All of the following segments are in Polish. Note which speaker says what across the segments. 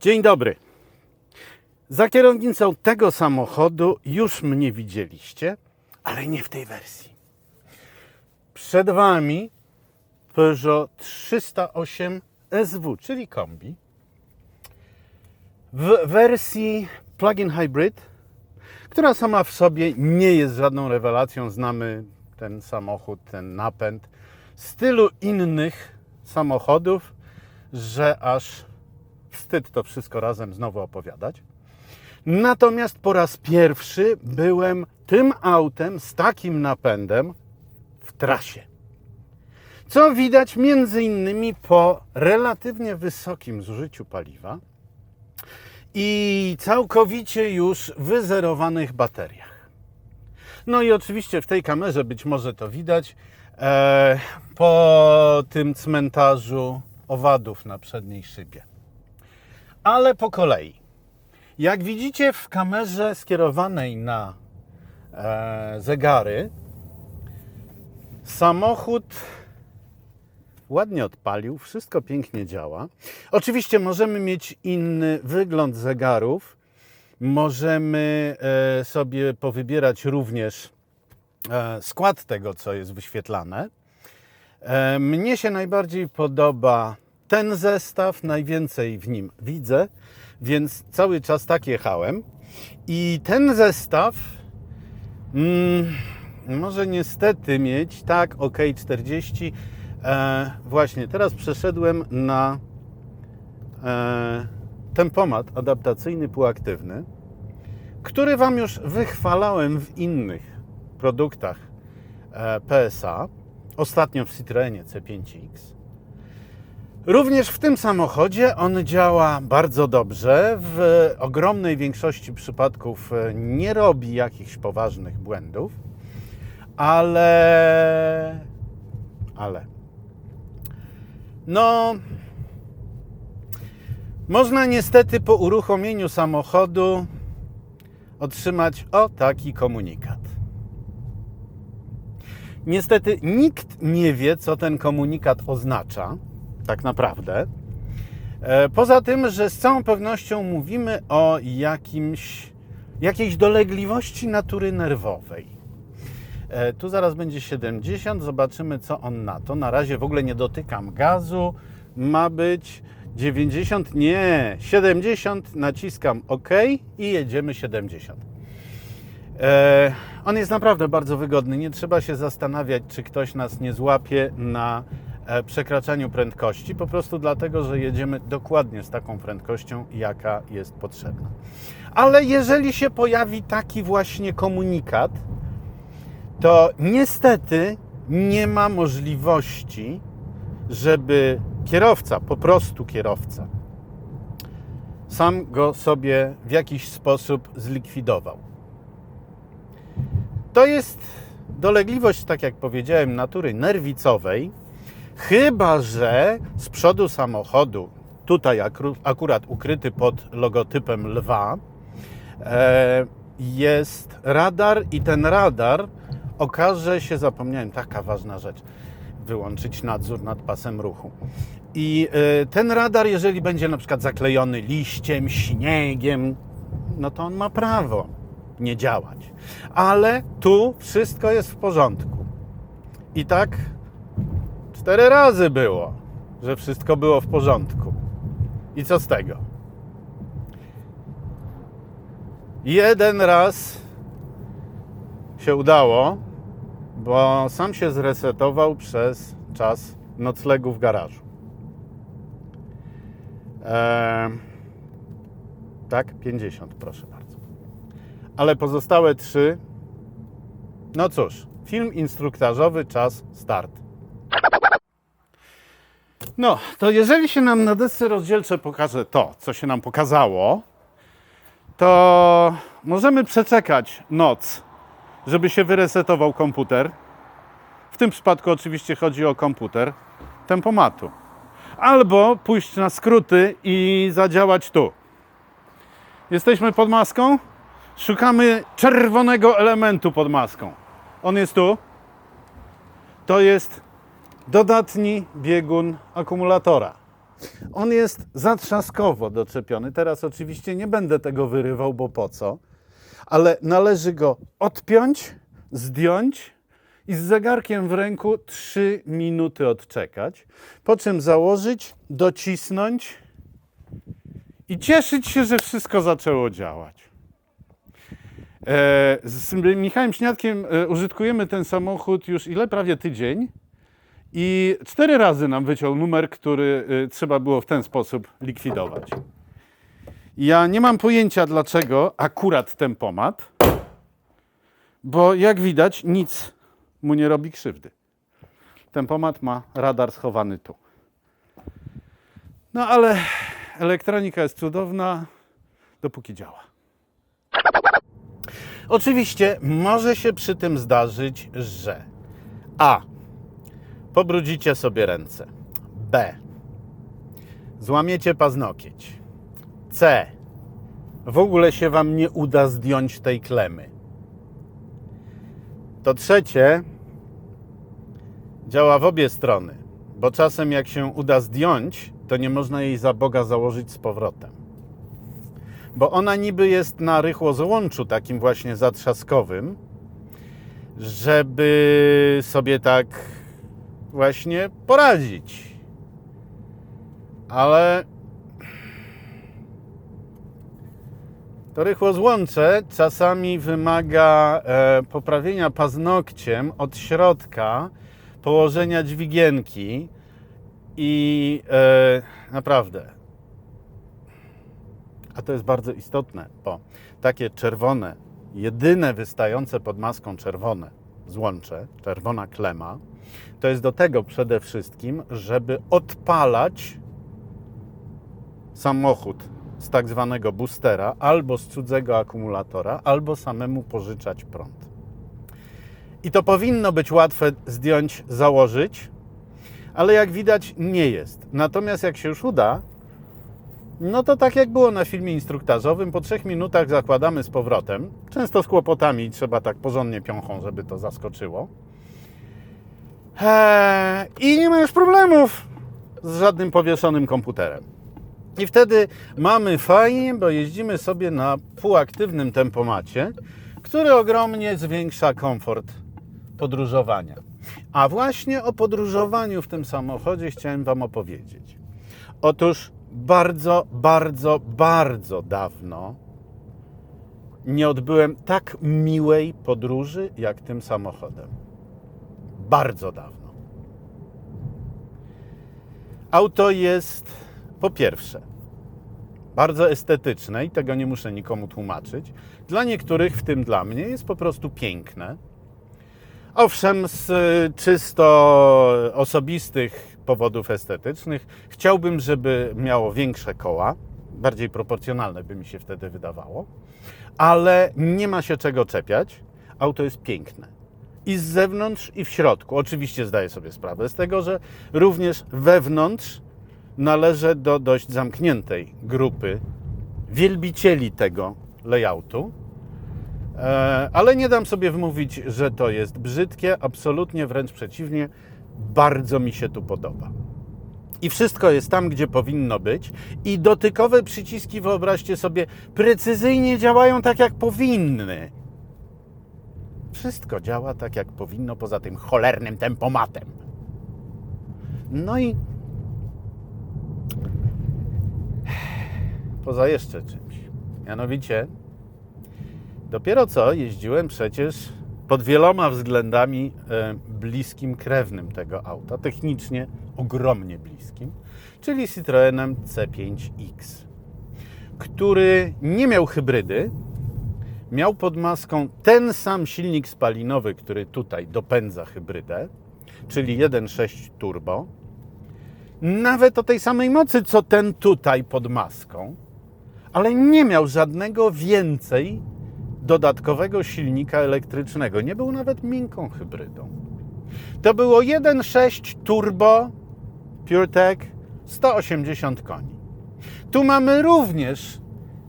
Speaker 1: Dzień dobry. Za kierownicą tego samochodu już mnie widzieliście, ale nie w tej wersji. Przed Wami Peugeot 308 SW, czyli kombi, w wersji plug-in hybrid, która sama w sobie nie jest żadną rewelacją. Znamy ten samochód, ten napęd z tylu innych samochodów, że aż wstyd to wszystko razem znowu opowiadać. Natomiast po raz pierwszy byłem tym autem z takim napędem w trasie. Co widać między innymi po relatywnie wysokim zużyciu paliwa i całkowicie już wyzerowanych bateriach. No i oczywiście w tej kamerze być może to widać e, po tym cmentarzu owadów na przedniej szybie. Ale po kolei. Jak widzicie w kamerze skierowanej na e, zegary, samochód ładnie odpalił, wszystko pięknie działa. Oczywiście możemy mieć inny wygląd zegarów. Możemy e, sobie powybierać również e, skład tego, co jest wyświetlane. E, Mnie się najbardziej podoba ten zestaw, najwięcej w nim widzę, więc cały czas tak jechałem. I ten zestaw mm, może niestety mieć, tak, OK 40. E, właśnie, teraz przeszedłem na e, tempomat adaptacyjny półaktywny, który Wam już wychwalałem w innych produktach e, PSA, ostatnio w Citroenie C5X. Również w tym samochodzie on działa bardzo dobrze. W ogromnej większości przypadków e, nie robi jakichś poważnych błędów, ale. Ale. No. Można niestety po uruchomieniu samochodu otrzymać o taki komunikat. Niestety nikt nie wie, co ten komunikat oznacza, tak naprawdę. E, Poza tym, że z całą pewnością mówimy o jakimś, jakiejś dolegliwości natury nerwowej. E, Tu zaraz będzie 70, zobaczymy co on na to. Na razie w ogóle nie dotykam gazu. Ma być 90, nie, 70, naciskam OK i jedziemy 70. E, on jest naprawdę bardzo wygodny. Nie trzeba się zastanawiać, czy ktoś nas nie złapie na przekraczaniu prędkości, po prostu dlatego, że jedziemy dokładnie z taką prędkością, jaka jest potrzebna. Ale jeżeli się pojawi taki właśnie komunikat, to niestety nie ma możliwości, żeby kierowca, po prostu kierowca, sam go sobie w jakiś sposób zlikwidował. To jest dolegliwość, tak jak powiedziałem, natury nerwicowej, chyba że z przodu samochodu, tutaj akurat ukryty pod logotypem lwa, e, jest radar i ten radar okaże się, zapomniałem, taka ważna rzecz, wyłączyć nadzór nad pasem ruchu. I e, ten radar, jeżeli będzie na przykład zaklejony liściem, śniegiem, no to on ma prawo nie działać. Ale tu wszystko jest w porządku. I tak cztery razy było, że wszystko było w porządku. I co z tego? Jeden raz się udało, bo sam się zresetował przez czas noclegu w garażu. Eee, tak, 50, proszę bardzo. Ale pozostałe trzy, no cóż, film instruktażowy, czas, start. No, to jeżeli się nam na desce rozdzielczej pokaże to, co się nam pokazało, to możemy przeczekać noc, żeby się wyresetował komputer. W tym przypadku oczywiście chodzi o komputer tempomatu. Albo pójść na skróty i zadziałać tu. Jesteśmy pod maską. Szukamy czerwonego elementu pod maską. On jest tu. To jest dodatni biegun akumulatora. On jest zatrzaskowo doczepiony. Teraz oczywiście nie będę tego wyrywał, bo po co? Ale należy go odpiąć, zdjąć i z zegarkiem w ręku 3 minuty odczekać. Po czym założyć, docisnąć i cieszyć się, że wszystko zaczęło działać. E, Z Michałem Śniadkiem e, użytkujemy ten samochód już ile? Prawie tydzień. I cztery razy nam wyciął numer, który y, trzeba było w ten sposób likwidować. Ja nie mam pojęcia dlaczego akurat tempomat, bo jak widać nic mu nie robi krzywdy. Tempomat ma radar schowany tu. No ale elektronika jest cudowna, dopóki działa. Oczywiście może się przy tym zdarzyć, że A pobrudzicie sobie ręce. B. Złamiecie paznokieć. C. W ogóle się Wam nie uda zdjąć tej klemy. To trzecie działa w obie strony, bo czasem jak się uda zdjąć, to nie można jej za Boga założyć z powrotem. Bo ona niby jest na rychło złączu takim właśnie zatrzaskowym, żeby sobie tak właśnie poradzić. Ale to rychło złącze czasami wymaga e, poprawienia paznokciem od środka, położenia dźwigienki i e, naprawdę. A to jest bardzo istotne, bo takie czerwone, jedyne wystające pod maską czerwone złącze, czerwona klema, to jest do tego przede wszystkim, żeby odpalać samochód z tak zwanego boostera albo z cudzego akumulatora, albo samemu pożyczać prąd. I to powinno być łatwe zdjąć, założyć, ale jak widać nie jest. Natomiast jak się już uda, no to tak jak było na filmie instruktażowym, po trzech minutach zakładamy z powrotem, często z kłopotami, trzeba tak porządnie piąchą, żeby to zaskoczyło. Eee, I nie ma już problemów z żadnym powieszonym komputerem. I wtedy mamy fajnie, bo jeździmy sobie na półaktywnym tempomacie, który ogromnie zwiększa komfort podróżowania. A właśnie o podróżowaniu w tym samochodzie chciałem Wam opowiedzieć. Otóż bardzo, bardzo, bardzo dawno nie odbyłem tak miłej podróży jak tym samochodem. Bardzo dawno. Auto jest po pierwsze bardzo estetyczne i tego nie muszę nikomu tłumaczyć. Dla niektórych, w tym dla mnie, jest po prostu piękne. Owszem, z y, czysto osobistych powodów estetycznych chciałbym, żeby miało większe koła, bardziej proporcjonalne by mi się wtedy wydawało, ale nie ma się czego czepiać. Auto jest piękne. I z zewnątrz, i w środku. Oczywiście zdaję sobie sprawę z tego, że również wewnątrz należę do dość zamkniętej grupy wielbicieli tego layoutu. E, Ale nie dam sobie wmówić, że to jest brzydkie, absolutnie wręcz przeciwnie, bardzo mi się tu podoba. I wszystko jest tam, gdzie powinno być. I dotykowe przyciski, wyobraźcie sobie, precyzyjnie działają tak, jak powinny. Wszystko działa tak, jak powinno, poza tym cholernym tempomatem. No i poza jeszcze czymś. Mianowicie, dopiero co jeździłem przecież pod wieloma względami e, bliskim krewnym tego auta, technicznie ogromnie bliskim, czyli Citroenem C5X, który nie miał hybrydy, miał pod maską ten sam silnik spalinowy, który tutaj dopędza hybrydę, czyli 1.6 turbo, nawet o tej samej mocy, co ten tutaj pod maską, ale nie miał żadnego więcej dodatkowego silnika elektrycznego. Nie był nawet miękką hybrydą. To było 1.6 turbo PureTech 180 koni. Tu mamy również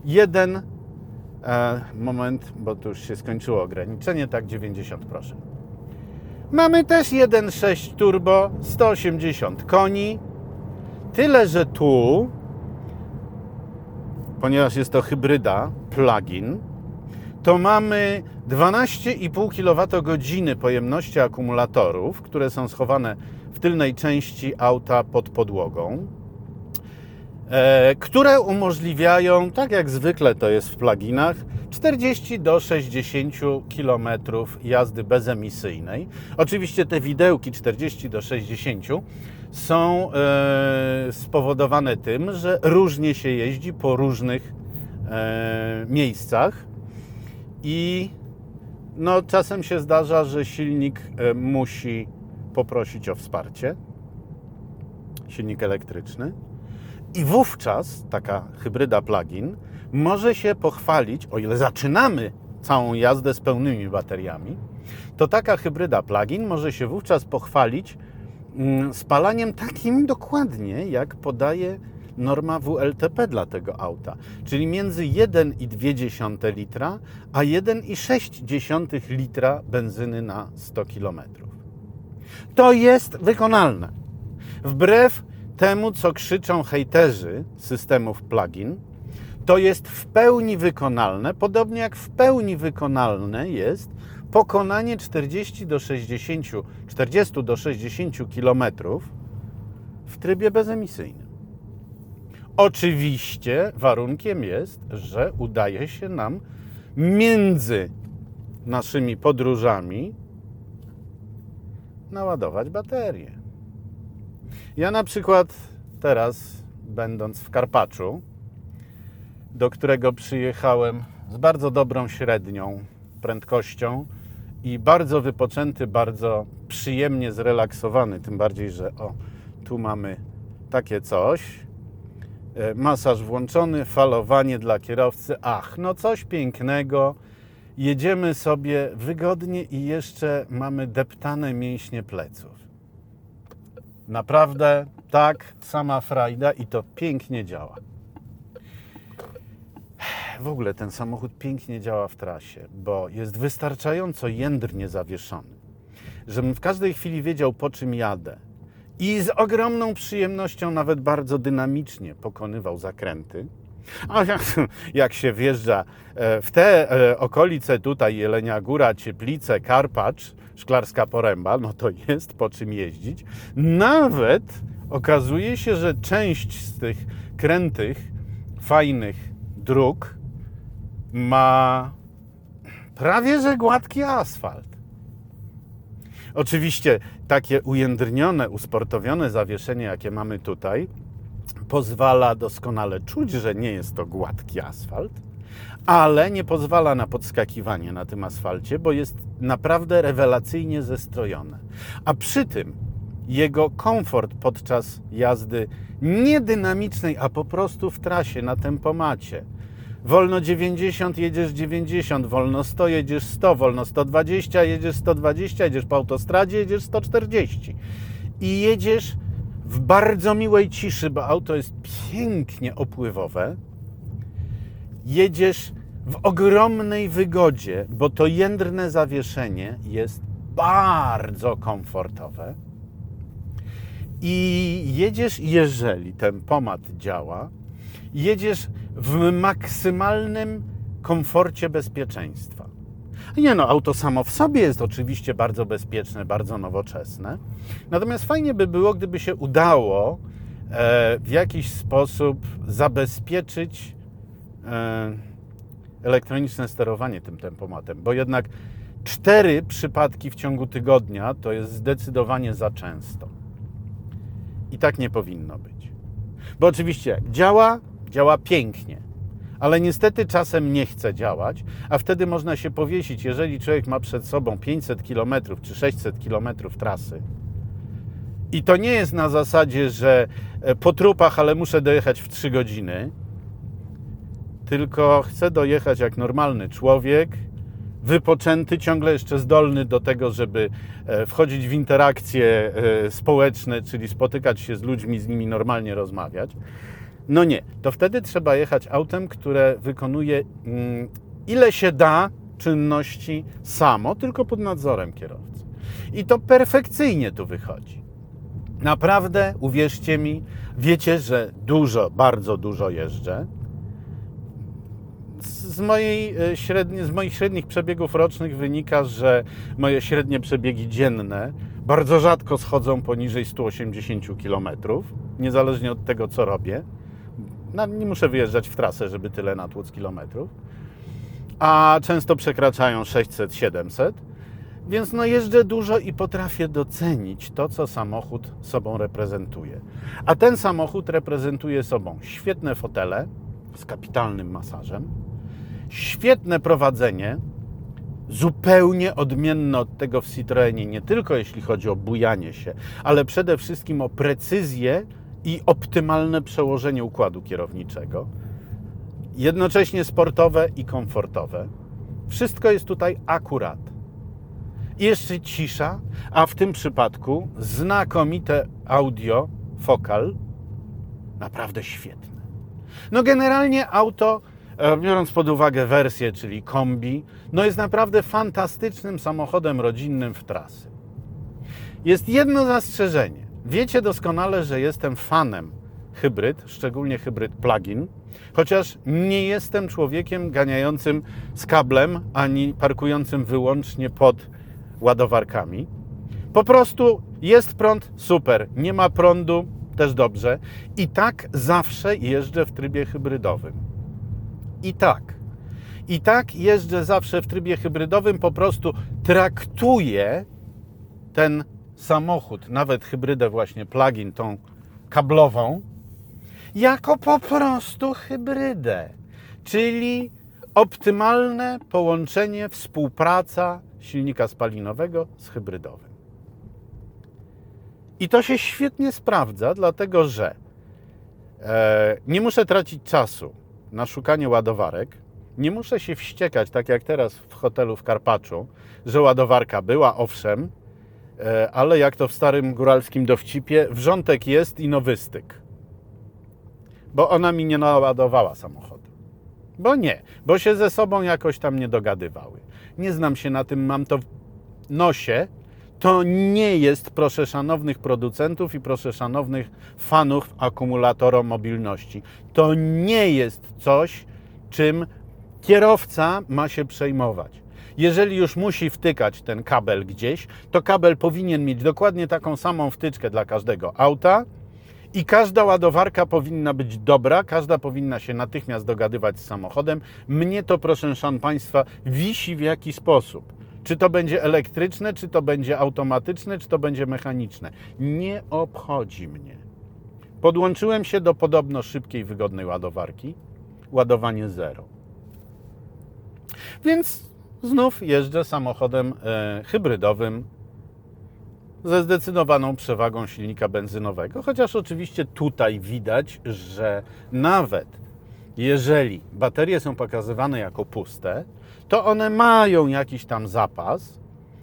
Speaker 1: jeden e, moment, bo tu już się skończyło ograniczenie, tak 90 proszę. Mamy też 1.6 turbo 180 koni, Tyle, że tu, ponieważ jest to hybryda, plug-in, to mamy 12,5 kWh pojemności akumulatorów, które są schowane w tylnej części auta pod podłogą, e, które umożliwiają, tak jak zwykle to jest w pluginach, 40 do 60 km jazdy bezemisyjnej. Oczywiście te widełki 40 do 60 są e, spowodowane tym, że różnie się jeździ po różnych e, miejscach i no, czasem się zdarza, że silnik e, musi poprosić o wsparcie, silnik elektryczny. I wówczas taka hybryda plug-in może się pochwalić, o ile zaczynamy całą jazdę z pełnymi bateriami, to taka hybryda plug-in może się wówczas pochwalić mm, spalaniem takim dokładnie, jak podaje norma WLTP dla tego auta, czyli między 1,2 litra a 1,6 litra benzyny na 100 km. To jest wykonalne. Wbrew temu, co krzyczą hejterzy systemów plug-in, to jest w pełni wykonalne, podobnie jak w pełni wykonalne jest pokonanie 40 do 60, 40 do 60 km w trybie bezemisyjnym. Oczywiście warunkiem jest, że udaje się nam między naszymi podróżami naładować baterię. Ja na przykład teraz, będąc w Karpaczu, do którego przyjechałem z bardzo dobrą średnią prędkością i bardzo wypoczęty, bardzo przyjemnie zrelaksowany, tym bardziej, że o, tu mamy takie coś. E, Masaż włączony, falowanie dla kierowcy. Ach, no coś pięknego. Jedziemy sobie wygodnie i jeszcze mamy deptane mięśnie pleców. Naprawdę tak, sama frajda i to pięknie działa. W ogóle ten samochód pięknie działa w trasie, bo jest wystarczająco jędrnie zawieszony, żebym w każdej chwili wiedział, po czym jadę. I z ogromną przyjemnością, nawet bardzo dynamicznie pokonywał zakręty. A jak, się wjeżdża e, w te e, okolice tutaj, Jelenia Góra, Cieplice, Karpacz, Szklarska Poręba, no to jest po czym jeździć. Nawet okazuje się, że część z tych krętych, fajnych dróg ma prawie że gładki asfalt. Oczywiście takie ujędrnione, usportowione zawieszenie, jakie mamy tutaj, pozwala doskonale czuć, że nie jest to gładki asfalt, ale nie pozwala na podskakiwanie na tym asfalcie, bo jest naprawdę rewelacyjnie zestrojone. A przy tym jego komfort podczas jazdy nie dynamicznej, a po prostu w trasie, na tempomacie. Wolno 90, jedziesz 90, wolno 100, jedziesz 100, wolno 120, jedziesz 120, jedziesz po autostradzie, jedziesz 140. I jedziesz w bardzo miłej ciszy, bo auto jest pięknie opływowe. Jedziesz w ogromnej wygodzie, bo to jędrne zawieszenie jest bardzo komfortowe. I jedziesz, jeżeli ten pomad działa, jedziesz w maksymalnym komforcie bezpieczeństwa. Nie no, auto samo w sobie jest oczywiście bardzo bezpieczne, bardzo nowoczesne. Natomiast fajnie by było, gdyby się udało e, w jakiś sposób zabezpieczyć elektroniczne sterowanie tym tempomatem, bo jednak cztery przypadki w ciągu tygodnia to jest zdecydowanie za często. I tak nie powinno być. Bo oczywiście działa, działa pięknie, ale niestety czasem nie chce działać, a wtedy można się powiesić, jeżeli człowiek ma przed sobą 500 km czy 600 km trasy. I to nie jest na zasadzie, że e, po trupach, ale muszę dojechać w 3 godziny, tylko chcę dojechać jak normalny człowiek, wypoczęty, ciągle jeszcze zdolny do tego, żeby e, wchodzić w interakcje e, społeczne, czyli spotykać się z ludźmi, z nimi normalnie rozmawiać. No nie, to wtedy trzeba jechać autem, które wykonuje mm, ile się da czynności samo, tylko pod nadzorem kierowcy. I to perfekcyjnie tu wychodzi. Naprawdę, uwierzcie mi, wiecie, że dużo, bardzo dużo jeżdżę. Z mojej e, średnie, z moich średnich przebiegów rocznych wynika, że moje średnie przebiegi dzienne bardzo rzadko schodzą poniżej 180 km, niezależnie od tego, co robię. No, nie muszę wyjeżdżać w trasę, żeby tyle natłuc kilometrów, a często przekraczają 600-700. Więc no jeżdżę dużo i potrafię docenić to, co samochód sobą reprezentuje. A ten samochód reprezentuje sobą świetne fotele z kapitalnym masażem, świetne prowadzenie, zupełnie odmienne od tego w Citroenie, nie tylko jeśli chodzi o bujanie się, ale przede wszystkim o precyzję i optymalne przełożenie układu kierowniczego. Jednocześnie sportowe i komfortowe. Wszystko jest tutaj akurat. I jeszcze cisza, a w tym przypadku znakomite audio Focal. Naprawdę świetne. No generalnie auto, e, biorąc pod uwagę wersję, czyli kombi, no jest naprawdę fantastycznym samochodem rodzinnym w trasy. Jest jedno zastrzeżenie. Wiecie doskonale, że jestem fanem hybryd, szczególnie hybryd plug-in, chociaż nie jestem człowiekiem ganiającym z kablem ani parkującym wyłącznie pod ładowarkami. Po prostu jest prąd, super. Nie ma prądu, też dobrze. I tak zawsze jeżdżę w trybie hybrydowym. I tak. I tak jeżdżę zawsze w trybie hybrydowym, po prostu traktuję ten samochód, nawet hybrydę właśnie plug-in, tą kablową, jako po prostu hybrydę. Czyli optymalne połączenie, współpraca silnika spalinowego z hybrydowym. I to się świetnie sprawdza, dlatego że e, nie muszę tracić czasu na szukanie ładowarek. Nie muszę się wściekać, tak jak teraz w hotelu w Karpaczu, że ładowarka była, owszem, e, ale jak to w starym góralskim dowcipie, wrzątek jest i nowy styk. Bo ona mi nie naładowała samochodu. Bo nie, bo się ze sobą jakoś tam nie dogadywały. Nie znam się na tym, mam to w nosie. To nie jest, proszę szanownych producentów i proszę szanownych fanów akumulatorą-mobilności. To nie jest coś, czym kierowca ma się przejmować. Jeżeli już musi wtykać ten kabel gdzieś, to kabel powinien mieć dokładnie taką samą wtyczkę dla każdego auta i każda ładowarka powinna być dobra, każda powinna się natychmiast dogadywać z samochodem. Mnie to, proszę szan Państwa, wisi w jaki sposób. Czy to będzie elektryczne, czy to będzie automatyczne, czy to będzie mechaniczne. Nie obchodzi mnie. Podłączyłem się do podobno szybkiej, wygodnej ładowarki. Ładowanie zero. Więc znów jeżdżę samochodem e, hybrydowym ze zdecydowaną przewagą silnika benzynowego, chociaż oczywiście tutaj widać, że nawet jeżeli baterie są pokazywane jako puste, to one mają jakiś tam zapas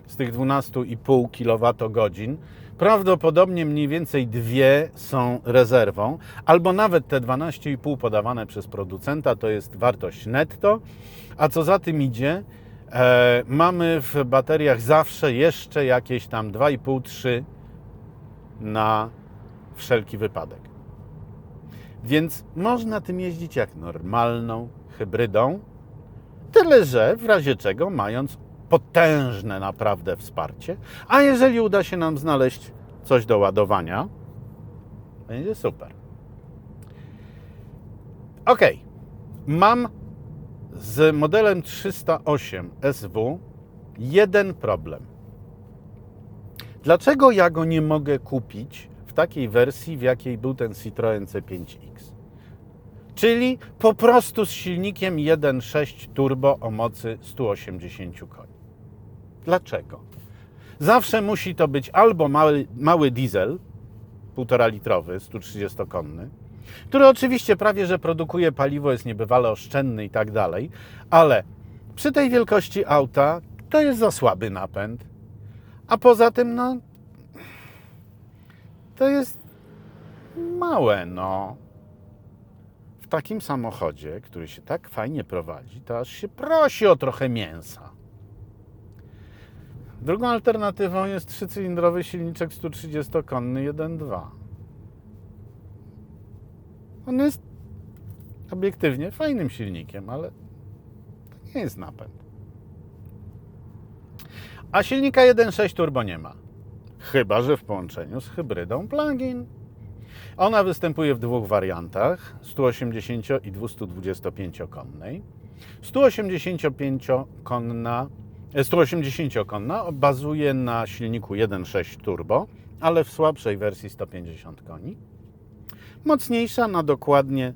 Speaker 1: z tych 12,5 kWh. Prawdopodobnie mniej więcej dwie są rezerwą, albo nawet te 12,5 podawane przez producenta to jest wartość netto, a co za tym idzie, e, mamy w bateriach zawsze jeszcze jakieś tam 2,5-3 na wszelki wypadek. Więc można tym jeździć jak normalną hybrydą, tyle że w razie czego mając potężne naprawdę wsparcie, a jeżeli uda się nam znaleźć coś do ładowania, będzie super. Ok, mam z modelem 308 SW jeden problem. Dlaczego ja go nie mogę kupić w takiej wersji, w jakiej był ten Citroën C5X? Czyli po prostu z silnikiem 1.6 turbo o mocy 180 koni. Dlaczego? Zawsze musi to być albo mały, mały diesel, 1,5 litrowy, 130-konny, który oczywiście prawie że produkuje paliwo, jest niebywale oszczędny i tak dalej, ale przy tej wielkości auta to jest za słaby napęd. A poza tym, no, to jest małe, no. W takim samochodzie, który się tak fajnie prowadzi, to aż się prosi o trochę mięsa. Drugą alternatywą jest trzycylindrowy silniczek 130-konny 1.2. On jest obiektywnie fajnym silnikiem, ale to nie jest napęd. A silnika 1.6 turbo nie ma. Chyba, że w połączeniu z hybrydą plug-in. Ona występuje w dwóch wariantach: 180 i 225 konnej. 185-konna, 180-konna bazuje na silniku 1.6 turbo, ale w słabszej wersji 150 koni. Mocniejsza na dokładnie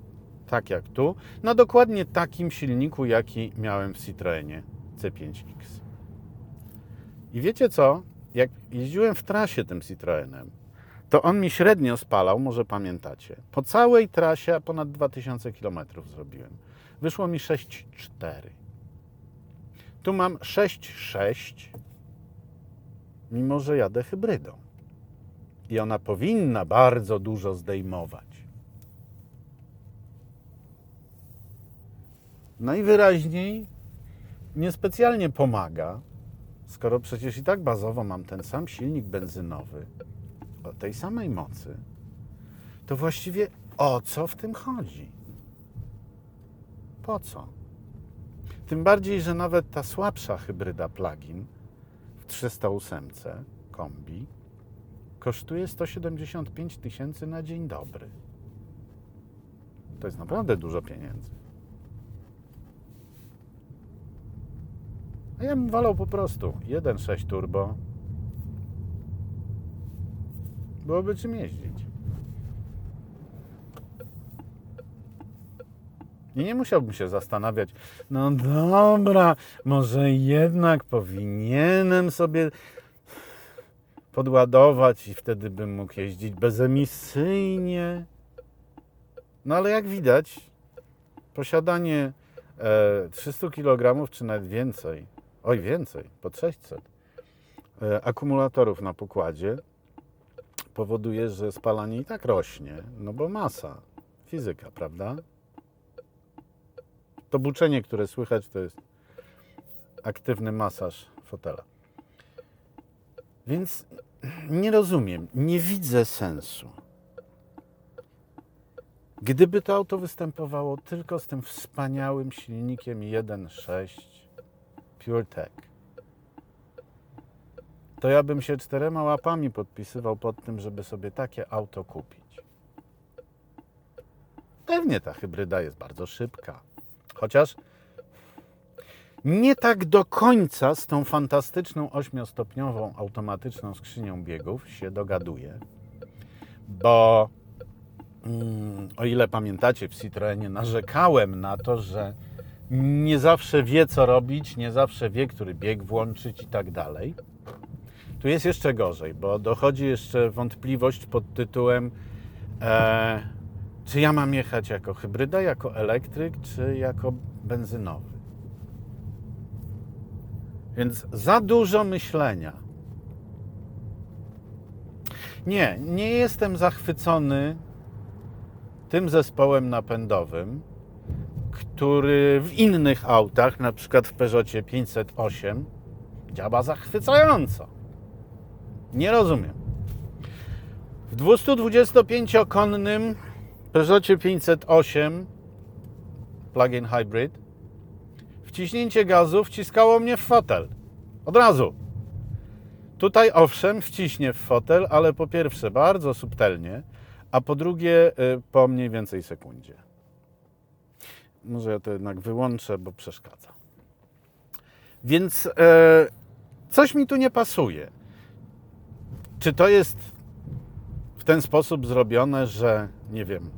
Speaker 1: tak jak tu, na dokładnie takim silniku, jaki miałem w Citroenie C5X. I wiecie co? Jak jeździłem w trasie tym Citroenem, to on mi średnio spalał, może pamiętacie. Po całej trasie ponad 2000 km zrobiłem. Wyszło mi 6,4. Tu mam 6,6, mimo że jadę hybrydą. I ona powinna bardzo dużo zdejmować. Najwyraźniej niespecjalnie pomaga, skoro przecież i tak bazowo mam ten sam silnik benzynowy o tej samej mocy, to właściwie o co w tym chodzi? Po co? Tym bardziej, że nawet ta słabsza hybryda plug-in w 308 kombi kosztuje 175 tysięcy na dzień dobry. To jest naprawdę dużo pieniędzy. A ja bym walał po prostu 1.6 turbo. Byłoby czym jeździć. I nie musiałbym się zastanawiać, no dobra, może jednak powinienem sobie podładować i wtedy bym mógł jeździć bezemisyjnie. No ale jak widać, posiadanie e, 300 kg czy nawet więcej, oj więcej, pod 600 e, akumulatorów na pokładzie powoduje, że spalanie i tak rośnie, no bo masa, fizyka, prawda? To buczenie, które słychać, to jest aktywny masaż fotela. Więc nie rozumiem, nie widzę sensu. Gdyby to auto występowało tylko z tym wspaniałym silnikiem 1.6 PureTech, to ja bym się czterema łapami podpisywał pod tym, żeby sobie takie auto kupić. Pewnie ta hybryda jest bardzo szybka, chociaż nie tak do końca z tą fantastyczną ośmiostopniową automatyczną skrzynią biegów się dogaduje, bo mm, o ile pamiętacie, w Citroenie narzekałem na to, że nie zawsze wie, co robić, nie zawsze wie, który bieg włączyć i tak dalej. Tu jest jeszcze gorzej, bo dochodzi jeszcze wątpliwość pod tytułem, e, czy ja mam jechać jako hybryda, jako elektryk, czy jako benzynowy. Więc za dużo myślenia. Nie, nie jestem zachwycony tym zespołem napędowym, który w innych autach, na przykład w Peugeotie 508, działa zachwycająco. Nie rozumiem. W 225-konnym Peugeotie 508 plug-in hybrid wciśnięcie gazu wciskało mnie w fotel. Od razu. Tutaj owszem, wciśnie w fotel, ale po pierwsze bardzo subtelnie, a po drugie y, po mniej więcej sekundzie. Może ja to jednak wyłączę, bo przeszkadza. Więc e, coś mi tu nie pasuje. Czy to jest w ten sposób zrobione, że nie wiem,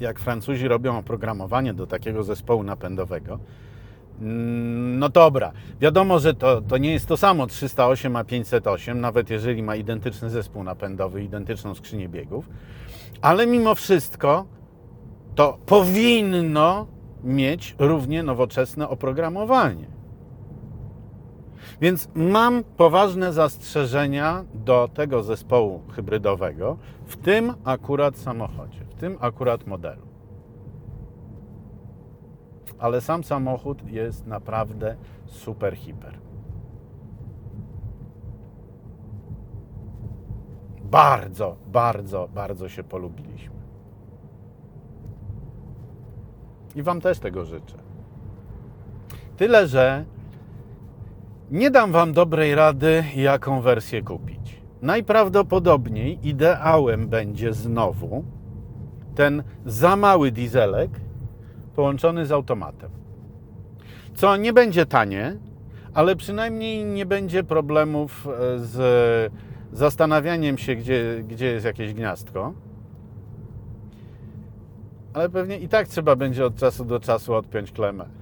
Speaker 1: jak Francuzi robią oprogramowanie do takiego zespołu napędowego, mm, no dobra, wiadomo, że to, to nie jest to samo 308 a 508, nawet jeżeli ma identyczny zespół napędowy, identyczną skrzynię biegów, ale mimo wszystko to powinno mieć równie nowoczesne oprogramowanie. Więc mam poważne zastrzeżenia do tego zespołu hybrydowego w tym akurat samochodzie, w tym akurat modelu. Ale sam samochód jest naprawdę super hiper. bardzo, bardzo, bardzo się polubiliśmy. I Wam też tego życzę. Tyle, że nie dam Wam dobrej rady, jaką wersję kupić. Najprawdopodobniej ideałem będzie znowu ten za mały dieselek połączony z automatem. Co nie będzie tanie, ale przynajmniej nie będzie problemów e, z zastanawianiem się, gdzie, gdzie jest jakieś gniazdko. Ale pewnie i tak trzeba będzie od czasu do czasu odpiąć klemę.